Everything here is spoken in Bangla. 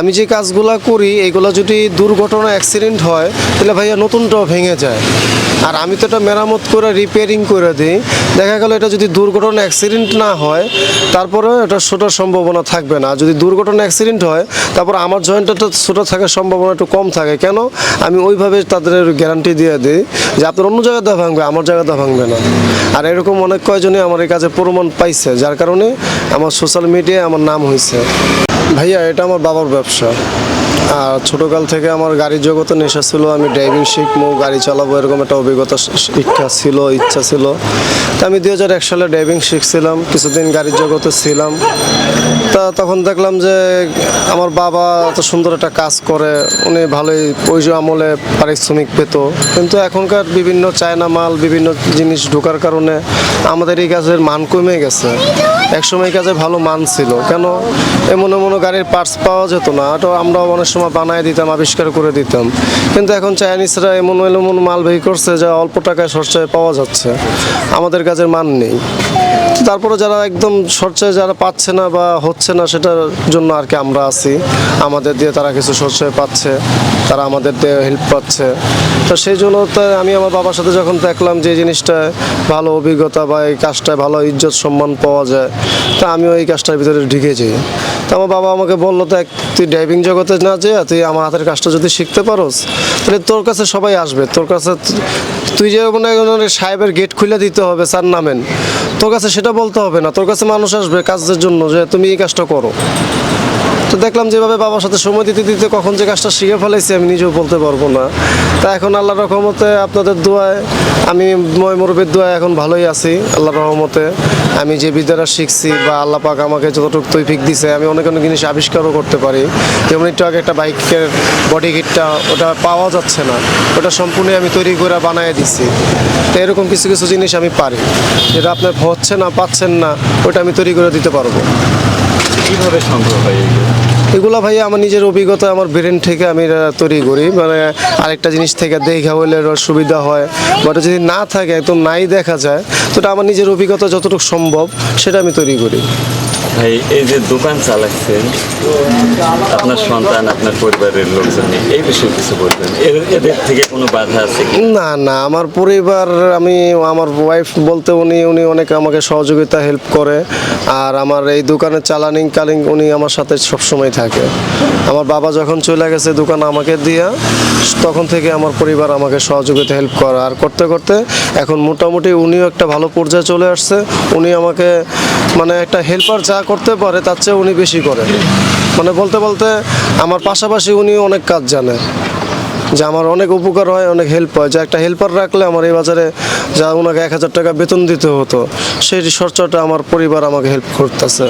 আমি যে কাজগুলো করি, এগুলো যদি দুর্ঘটনা অ্যাক্সিডেন্ট হয়, তাহলে ভাইয়া নতুনটাও ভেঙে যায়। আর আমি তো এটা মেরামত করে রিপেয়ারিং করে দিই। দেখা গেল এটা যদি দুর্ঘটনা অ্যাক্সিডেন্ট না হয় তারপরে এটা ছোটার সম্ভাবনা থাকবে না। যদি দুর্ঘটনা অ্যাক্সিডেন্ট হয়, তারপর আমার জয়েন্টটা তো ছোটো থাকার সম্ভাবনা একটু কম থাকে। কেন? আমি ওইভাবে তাদের গ্যারান্টি দিয়ে দিই যে আপনার অন্য জায়গাতে ভাঙবে, আমার জায়গাতে ভাঙবে না। আর এরকম অনেক কয়জনই আমার এই কাজে প্রমাণ পাইছে, যার কারণে আমার সোশ্যাল মিডিয়ায় আমার নাম হয়েছে ভাইয়া এটা আমার বাবার ব্যবসা। আর ছোটোকাল থেকে আমার গাড়ির জগতে নেশা ছিল, আমি ড্রাইভিং শিখব, গাড়ি চালাবো, এরকম একটা অভিজ্ঞতা শ- ইচ্ছা ছিল ইচ্ছা ছিল। তা আমি দু হাজার এক সালে ড্রাইভিং শিখছিলাম, কিছুদিন গাড়ির জগতে ছিলাম। তা তখন দেখলাম যে আমার বাবা এত সুন্দর একটা কাজ করে, উনি ভালোই যে আমলে পারিশ্রমিক পেত। কিন্তু এখনকার বিভিন্ন চায়না মাল, বিভিন্ন জিনিস ঢোকার কারণে আমাদের এই কাজের মান কমে গেছে। একসময় এই কাজে ভালো মান ছিল, কেন এমন এমন গাড়ির পার্টস পাওয়া যেত না তো আমরাও অনেক সময় বানায় দিতাম, আবিষ্কার করে দিতাম। কিন্তু এখন চাইনিজরা এমন এমন মাল বের করছে যা অল্প টাকায় সরষায় পাওয়া যাচ্ছে। আমাদের কাজের মান নেই। তো তারপরে যারা একদম সরষায় যারা পাচ্ছে না বা হচ্ছে না সেটার জন্য আর কি আমরা আছি। আমাদের দিয়ে তারা কিছু সরষায় পাচ্ছে, তারা আমাদের দিয়ে হেল্প পাচ্ছে। তো সেই জন্য তো আমি আমার বাবার সাথে যখন দেখলাম যে জিনিসটা ভালো অভিজ্ঞতা বা এই কাজটায় ভালো ইজ্জত সম্মান পাওয়া যায়, তা আমিও এই কাজটার ভিতরে ঢুকে যাই। তো আমার বাবা আমাকে বলল, দেখ, তুই ড্রাইভিং জগতে না যে তুই আমার হাতের কাজটা যদি শিখতে পারোস, তাহলে তোর কাছে সবাই আসবে। তোর কাছে তুই যে মনে সাহেবের গেট খুলে দিতে হবে, স্যার নামেন। তোর কাছে সেটা বলতে হবে না। তোর কাছে মানুষ আসবে কাজের জন্য যে তুমি এই কাজটা করো। তো দেখলাম যেভাবে বাবার সাথে সময় দিতে দিতে কখন যে কাজটা শিখে ফেলেছি আমি নিজেও বলতে পারব না। তা এখন আল্লাহ রহমতে আপনাদের দোয়ায়, আমি ময় মুরব্বীর দোয়ায় এখন ভালোই আছি আল্লাহ রহমতে। আমি যে বিদ্যাটা শিখছি বা আল্লাহ পাক আমাকে যতটুকু তৈফিক দিছে, আমি অনেক অনেক জিনিস আবিষ্কারও করতে পারি। যেমন একটু আগে একটা বাইকের বডি কিটটা ওটা পাওয়া যাচ্ছে না। ওটা সম্পূর্ণ আমি তৈরি করে বানিয়ে দিছি। তো এরকম কিছু কিছু জিনিস আমি পারি। যেটা আপনার হচ্ছে না, পাচ্ছেন না, ওটা আমি তৈরি করে দিতে পারব। কীভাবে সংগ্রহ হয় এগুলো? এগুলা ভাই আমার নিজের অভিজ্ঞতা আমার ব্রেন থেকে আমি তৈরি করি। মানে আরেকটা জিনিস থেকে দেখা হলে সুবিধা হয়। বা ওটা যদি না থাকে একদম নাই দেখা যায় তো আমার নিজের অভিজ্ঞতা যতটুকু সম্ভব সেটা আমি তৈরি করি। ভাই এই যে দোকান চালাচ্ছেন আপনার সন্তান আপনার পরিবারের লোকজন এই বিষয়ে কিছু বলবেন? এদের থেকে কোনো বাধা আছে না না আমার পরিবার আমি আমার ওয়াইফ বলতে উনি উনি অনেক আমাকে সহযোগিতা হেল্প করে। আর আমার এই দোকানের চালানিং কালিং উনি আমার সাথে সবসময় থাকে আমার বাবা যখন চলে গেছে দোকান আমাকে দিয়া, তখন থেকে আমার পরিবার আমাকে সহযোগিতা হেল্প করে। আর করতে করতে এখন মোটামুটি উনিও একটা ভালো পর্যায়ে চলে আসছে। উনি আমাকে মানে একটা হেল্পার যা করতে পারে, তার চেয়ে উনি বেশি করে। মানে বলতে বলতে আমার পাশাপাশি উনি অনেক কাজ জানে। যে আমার অনেক উপকার হয়, অনেক হেল্প হয়। যে একটা হেল্পার রাখলে আমার এই বাজারে যা ওনাকে এক হাজার টাকা বেতন দিতে হতো, সেই খরচাটা আমার পরিবার আমাকে হেল্প করতেছে।